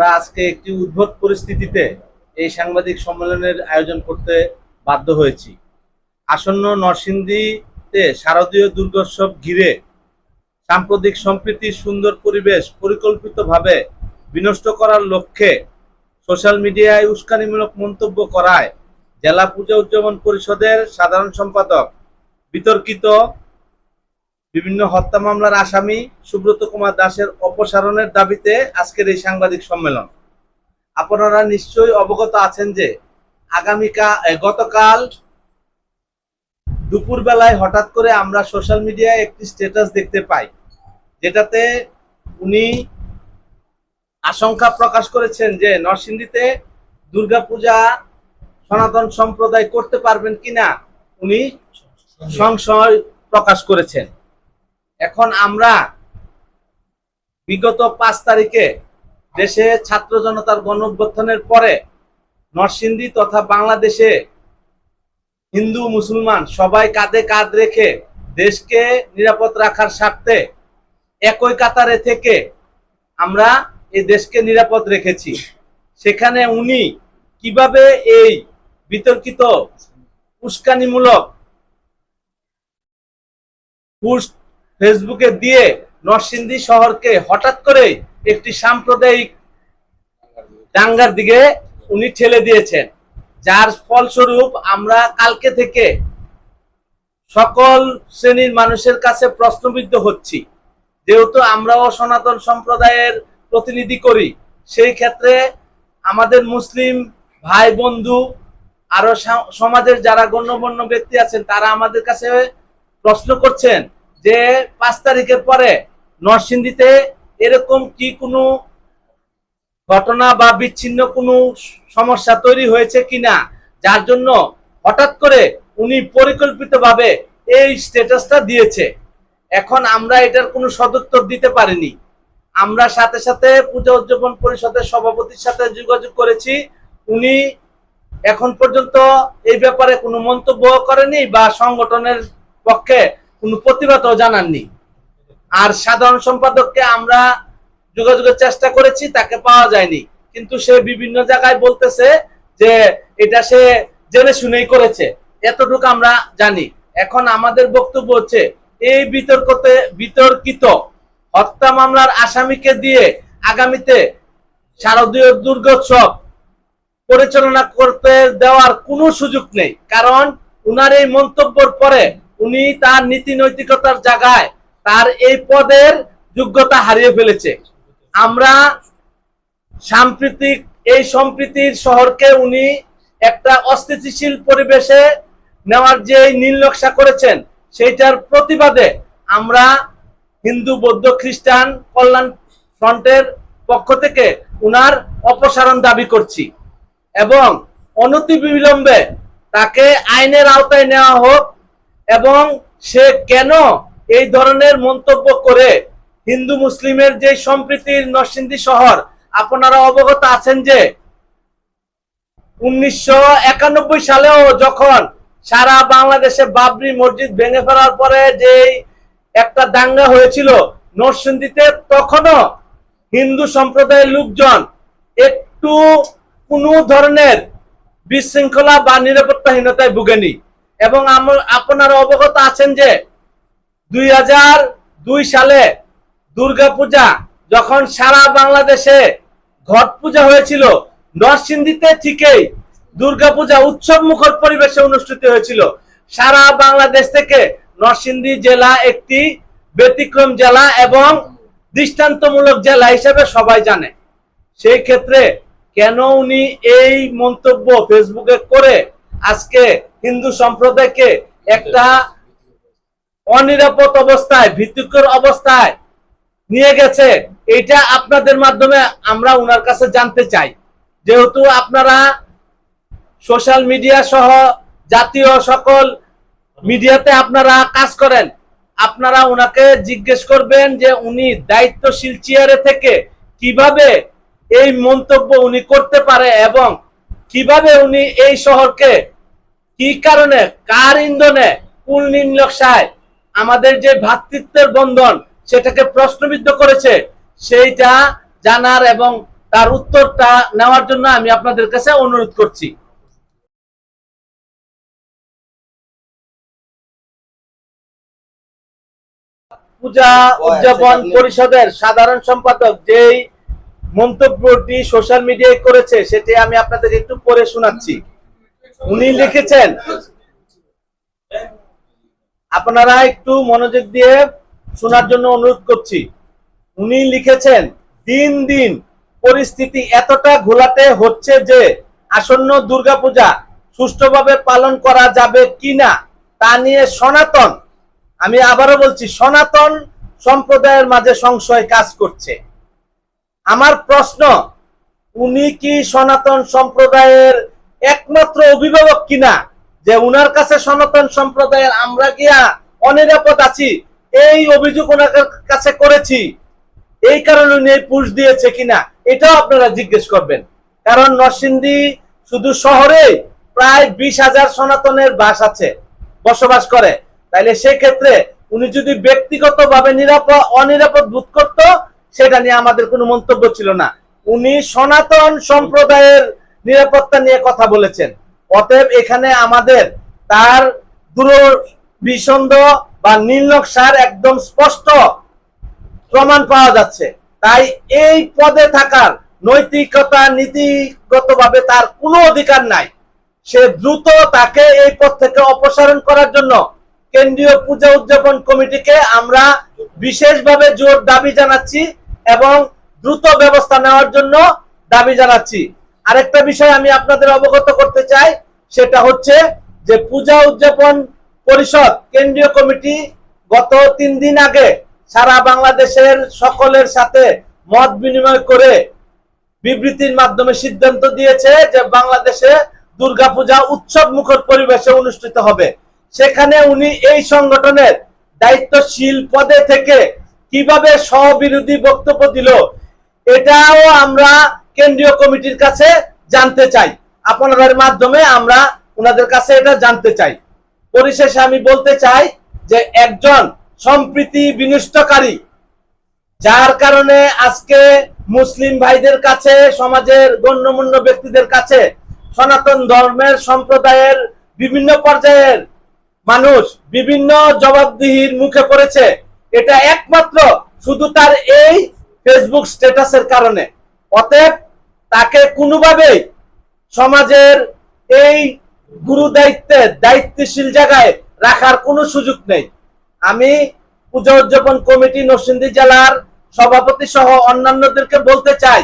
আমরা আজকে একটি উদ্ভট পরিস্থিতিতে এই সাংবাদিক সম্মেলনের আয়োজন করতে বাধ্য হয়েছি। আসন্ন নরসিংদীতে শারদীয় দুর্গোৎসব ঘিরে সাম্প্রতিক সম্প্রীতির সুন্দর পরিবেশ পরিকল্পিতভাবে বিনষ্ট করার লক্ষ্যে সোশ্যাল মিডিয়ায় উস্কানিমূলক মন্তব্য করায় জেলা পূজা উদযাপন পরিষদের সাধারণ সম্পাদক বিতর্কিত বিভিন্ন হত্যা মামলার আসামি সুব্রত কুমার দাসের অপসারণের দাবিতে আজকের এই সাংবাদিক সম্মেলন। আপনারা নিশ্চয়ই অবগত আছেন যে আগামীকাল গতকাল দুপুর বেলায় হঠাৎ করে আমরা সোশ্যাল মিডিয়ায় একটি স্ট্যাটাস দেখতে পাই, যেটাতে উনি আশঙ্কা প্রকাশ করেছেন যে নরসিংদীতে দুর্গাপূজা সনাতন সম্প্রদায় করতে পারবেন কিনা, উনি সংশয় প্রকাশ করেছেন। এখন আমরা বিগত পাঁচ তারিখে দেশে ছাত্র জনতার গণ অভ্যুত্থানের পরে নরসিংদী তথা বাংলাদেশে হিন্দু, মুসলমান সবাই কাঁধে কাঁধ রেখে দেশকে নিরাপদ রাখার স্বার্থে একই কাতারে থেকে আমরা এই দেশকে নিরাপদ রেখেছি। সেখানে উনি কীভাবে এই বিতর্কিত উস্কানিমূলক পোস্ট ফেসবুকে দিয়ে নরসিংদী শহরকে হঠাৎ করে একটি সাম্প্রদায়িক দাঙ্গার দিকে উনি ঠেলে দিয়েছেন। যার ফলস্বরূপ আমরা কালকে থেকে সকল শ্রেণির মানুষের কাছে প্রশ্নবিদ্ধ হচ্ছি। যেহেতু আমরাও সনাতন সম্প্রদায়ের প্রতিনিধি করি, সেই ক্ষেত্রে আমাদের মুসলিম ভাই, বন্ধু, আরও সমাজের যারা গণ্যমান্য ব্যক্তি আছেন, তারা আমাদের কাছে প্রশ্ন করছেন যে পাঁচ তারিখের পরে নরসিংদীতে এরকম কি কোনো ঘটনা বা বিচ্ছিন্ন কোনো সমস্যা তৈরি হয়েছে কিনা? যার জন্য হঠাৎ করে উনি পরিকল্পিতভাবে এই স্ট্যাটাসটা দিয়েছে। এখন আমরা এটার কোনো সদুত্তর দিতে পারিনি। আমরা সাথে সাথে পূজা উদযাপন পরিষদের সভাপতির সাথে যোগাযোগ করেছি। উনি এখন পর্যন্ত এই ব্যাপারে কোনো মন্তব্য করেনি বা সংগঠনের পক্ষে কোনো প্রতিবাদও জানাননি আর সাধারণ সম্পাদককে আমরা যোগাযোগের চেষ্টা করেছি, তাকে পাওয়া যায়নি। কিন্তু সে বিভিন্ন জায়গায় বলতেছে যে এটা সে জেনে শুনেই করেছে। এতটুকু আমরা জানি। এখন আমাদের বক্তব্য হচ্ছে, এই বিতর্কতে বিতর্কিত হত্যা মামলার আসামিকে দিয়ে আগামীতে শারদীয় দুর্গোৎসব পরিচালনা করতে দেওয়ার কোনো সুযোগ নেই। কারণ উনার এই মন্তব্যর পরে উনি তার নীতি নৈতিকতার জায়গায় তার এই পদের যোগ্যতা হারিয়ে ফেলেছে। আমরা সাম্প্রতিক এই সম্প্রীতির শহরকে উনি একটা অস্থিতিশীল পরিবেশে নেওয়ার যে নীল নকশা করেছেন, সেইটার প্রতিবাদে আমরা হিন্দু, বৌদ্ধ, খ্রিস্টান কল্যাণ ফ্রন্টের পক্ষ থেকে উনার অপসারণ দাবি করছি এবং অনতি বিলম্বে তাকে আইনের আওতায় নেওয়া হোক এবং সে কেন এই ধরনের মন্তব্য করে? হিন্দু মুসলিমের যে সম্প্রীতির নরসিংদী শহর, আপনারা অবগত আছেন যে উনিশশো একানব্বই সালেও যখন সারা বাংলাদেশে বাবরি মসজিদ ভেঙে ফেলার পরে যে একটা দাঙ্গা হয়েছিল নরসিংদীতে, তখনও হিন্দু সম্প্রদায়ের লোকজন একটু কোনো ধরনের বিশৃঙ্খলা বা নিরাপত্তাহীনতায় ভুগেনি। এবং আপনারা অবগত আছেন যে দুই দুই সালে দুর্গাপূজা, যখন সারা বাংলাদেশে ঘট পূজা হয়েছিল, নরসিংদীতে ঠিকই দুর্গাপূজা উৎসব মুখর পরিবেশে অনুষ্ঠিত হয়েছিল। সারা বাংলাদেশ থেকে নরসিংদী জেলা একটি ব্যতিক্রম জেলা এবং দৃষ্টান্তমূলক জেলা হিসেবে সবাই জানে। সেই ক্ষেত্রে কেন উনি এই মন্তব্য ফেসবুকে করে আজকে হিন্দু সম্প্রদায়কে একটা অনিরাপদ অবস্থায়, ভীতিকর অবস্থায় নিয়ে গেছে এটা আপনাদের মাধ্যমে আমরা ওনার কাছে জানতে চাই। যেহেতু আপনারা সোশ্যাল মিডিয়া সহ জাতীয় সকল মিডিয়াতে আপনারা কাজ করেন, আপনারা ওনাকে জিজ্ঞেস করবেন যে উনি দায়িত্বশীল চেয়ারে থেকে কীভাবে এই মন্তব্য উনি করতে পারে এবং কীভাবে উনি এই শহরকে কি কারণে? কার ইন্ধনে? কুল নির্লক্ষায় আমাদের যে ভ্রাতৃত্বের বন্ধন, সেটাকে প্রশ্নবিদ্ধ করেছে। সেইটা জানার এবং তার উত্তরটা নেওয়ার জন্য আমি আপনাদের কাছে অনুরোধ করছি। পূজা উদযাপন পরিষদের সাধারণ সম্পাদক যেই মন্তব্যটি সোশ্যাল মিডিয়ায় করেছে, সেটি আমি আপনাদের একটু পড়ে শোনাচ্ছি। উনি লিখেছেন। আপনারা একটু মনোযোগ দিয়ে শোনার জন্য অনুরোধ করছি। উনি লিখেছেন, দিন দিন পরিস্থিতি এতটা ঘোলাটে হচ্ছে যে আসন্ন দুর্গাপূজা সুষ্ঠুভাবে পালন করা যাবে কিনা তা নিয়ে সনাতন আমি আবারও বলছি, সনাতন সম্প্রদায়ের মাঝে সংশয় কাজ করছে। আমার প্রশ্ন, উনি কি সনাতন সম্প্রদায়ের একমাত্র অভিভাবক কিনা? যে উনার কাছে সনাতন সম্প্রদায়ের আমরা গিয়া অনিরাপদ আছি, এই অভিযোগ ওনার কাছে করেছি। এই কারণে উনি পুষ দিয়েছে কিনা, এটাও আপনারা জিজ্ঞেস করবেন। কারণ নরসিংদী শুধু শহরে প্রায় বিশ হাজার সনাতনের বাস আছে, বসবাস করে। তাইলে সেক্ষেত্রে উনি যদি ব্যক্তিগতভাবে নিরাপদ, অনিরাপদ বোধ করতো, সেটা নিয়ে আমাদের কোনো মন্তব্য ছিল না। উনি সনাতন সম্প্রদায়ের নিরাপত্তা নিয়ে কথা বলেছেন। অতএব এখানে আমাদের তার দূর বিসন্দ বা নীল নকশার একদম স্পষ্ট প্রমাণ পাওয়া যাচ্ছে। তাই এই পদে থাকার নৈতিকতা, নীতিগতভাবে তার কোনো অধিকার নাই। সে দ্রুত তাকে এই পদ থেকে অপসারণ করার জন্য কেন্দ্রীয় পূজা উদযাপন কমিটিকে আমরা বিশেষভাবে জোর দাবি জানাচ্ছি এবং দ্রুত ব্যবস্থা নেওয়ার জন্য দাবি জানাচ্ছি। আরেকটা বিষয় আমি আপনাদের অবগত করতে চাই, সেটা হচ্ছে যে পূজা উদযাপন পরিষদ কেন্দ্রীয় কমিটি গত তিন দিন আগে সারা বাংলাদেশের সকলের সাথে মত বিনিময় করে বিবৃতির মাধ্যমে সিদ্ধান্ত দিয়েছে যে বাংলাদেশে দুর্গাপূজা উৎসব মুখর পরিবেশে অনুষ্ঠিত হবে। সেখানে উনি এই সংগঠনের দায়িত্বশীল পদে থেকে কীভাবে স্ববিরোধী বক্তব্য দিল, এটাও আমরা কেন্দ্রীয় কমিটির কাছে জানতে চাই। আপনাদের মাধ্যমে আমরা ওনাদের কাছে এটা জানতে চাই। পরিশেষে আমি বলতে চাই যে একজন সম্প্রীতি বিনষ্টকারী, যার কারণে আজকে মুসলিম ভাইদের কাছে, সমাজের গণ্যমান্য ব্যক্তিদের কাছে, সনাতন ধর্মের সম্প্রদায়ের বিভিন্ন পর্যায়ের মানুষ বিভিন্ন জবাবদিহির মুখে পড়েছে। এটা একমাত্র শুধু তার এই ফেসবুক স্ট্যাটাসের কারণে। অতএব তাকে কোনোভাবে সমাজের এই গুরু দায়িত্বে দায়িত্বশীল জায়গায় রাখার কোনো সুযোগ নেই। আমি পূজা উদযাপন কমিটি নরসিংদী জেলার সভাপতি সহ অন্যান্যদেরকে বলতে চাই,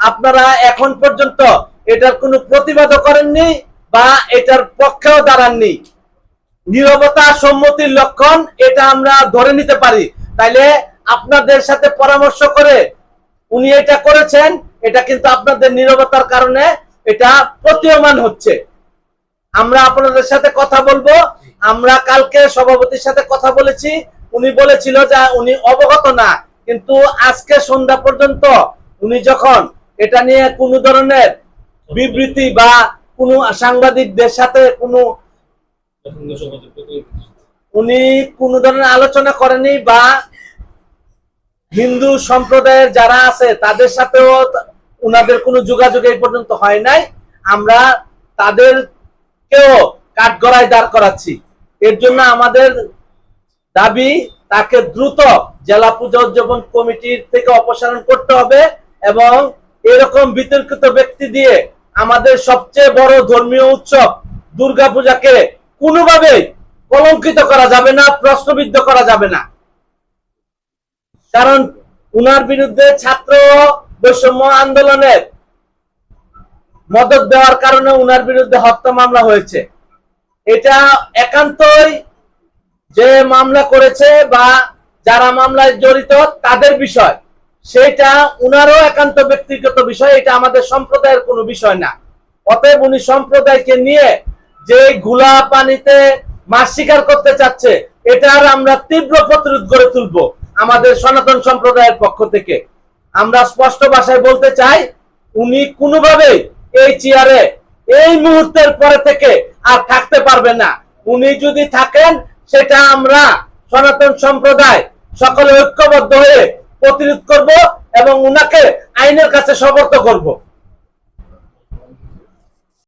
আপনারা এখন পর্যন্ত এটার কোনো প্রতিবাদও করেননি বা এটার পক্ষেও দাঁড়াননি। নীরবতা সম্মতির লক্ষণ এটা আমরা ধরে নিতে পারি। তাইলে আপনাদের সাথে পরামর্শ করে উনি এটা করেছেন এটা কিন্তু আপনাদের নীরবতার কারণে এটা প্রতীয়মান হচ্ছে। আমরা আপনাদের সাথে কথা বলব। আমরা কালকে সভাপতির সাথে কথা বলেছি। উনি বলেছিল যে উনি অবগত না, কিন্তু আজকে সন্ধ্যা পর্যন্ত উনি যখন এটা নিয়ে কোনো ধরনের বিবৃতি বা কোনো সাংবাদিকদের সাথে কোনো উনি কোনো ধরনের আলোচনা করেনি বা হিন্দু সম্প্রদায়ের যারা আছে তাদের সাথেও উনাদের কোনো যোগাযোগ এই পর্যন্ত হয় নাই। আমরা তাদেরকেও কাঠগড়ায় দাঁড় করাচ্ছি। এর জন্য আমাদের দাবি, তাকে দ্রুত জেলা পূজা উদযাপন কমিটির থেকে অপসারণ করতে হবে এবং এরকম বিতর্কিত ব্যক্তি দিয়ে আমাদের সবচেয়ে বড় ধর্মীয় উৎসব দুর্গাপূজাকে কোনোভাবেই কলঙ্কিত করা যাবে না, প্রশ্নবিদ্ধ করা যাবে না। কারণ উনার বিরুদ্ধে ছাত্র বৈষম্য আন্দোলনের মদত দেওয়ার কারণে উনার বিরুদ্ধে হত্যা মামলা হয়েছে। এটা একান্তই যে মামলা করেছে বা যারা মামলায় জড়িত তাদের বিষয়। সেটা উনারও একান্ত ব্যক্তিগত বিষয়, এটা আমাদের সম্প্রদায়ের কোনো বিষয় না। অতএব উনি সম্প্রদায়কে নিয়ে যে গুলা পানিতে মাছ শিকার করতে চাচ্ছে এটার আমরা তীব্র প্রতিরোধ গড়ে তুলব আমাদের সনাতন সম্প্রদায়ের পক্ষ থেকে। আমরা স্পষ্ট ভাষায় বলতে চাই, উনি কোনোভাবে এই চেয়ারে এই মুহূর্তের পরে থেকে আর থাকতে পারবেন না। উনি যদি থাকেন, সেটা আমরা সনাতন সম্প্রদায় সকলে ঐক্যবদ্ধ হয়ে প্রতিরোধ করব এবং উনাকে আইনের কাছে সমর্থ করব।